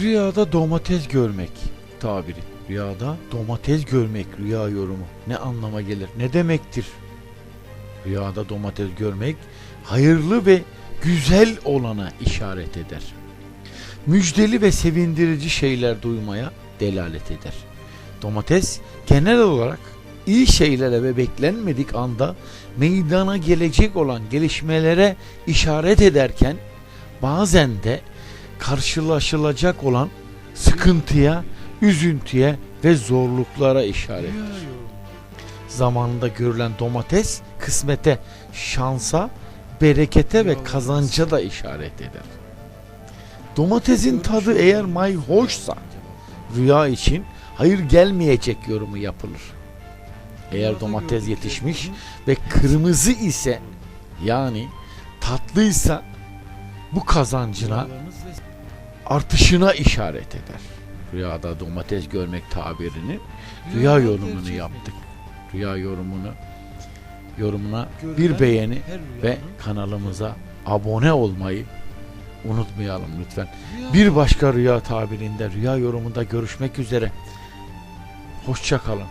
Rüyada domates görmek tabiri. Rüyada domates görmek rüya yorumu. Ne anlama gelir? Ne demektir? Rüyada domates görmek hayırlı ve güzel olana işaret eder. Müjdeli ve sevindirici şeyler duymaya delalet eder. Domates genel olarak iyi şeylere ve beklenmedik anda meydana gelecek olan gelişmelere işaret ederken bazen de karşılaşılacak olan sıkıntıya, üzüntüye ve zorluklara işaret. Zamanında görülen domates kısmete, şansa, berekete ve kazanca da işaret eder. Domatesin tadı eğer may hoşsa rüya için hayır gelmeyecek yorumu yapılır. Eğer domates yetişmiş ve kırmızı ise yani tatlıysa bu kazancına artışına işaret eder. Rüyada domates görmek tabirini rüya yorumunu yaptık. Rüya yorumunu yorumuna bir beğeni ve kanalımıza abone olmayı unutmayalım lütfen. Bir başka rüya tabirinde rüya yorumunda görüşmek üzere. Hoşça kalın.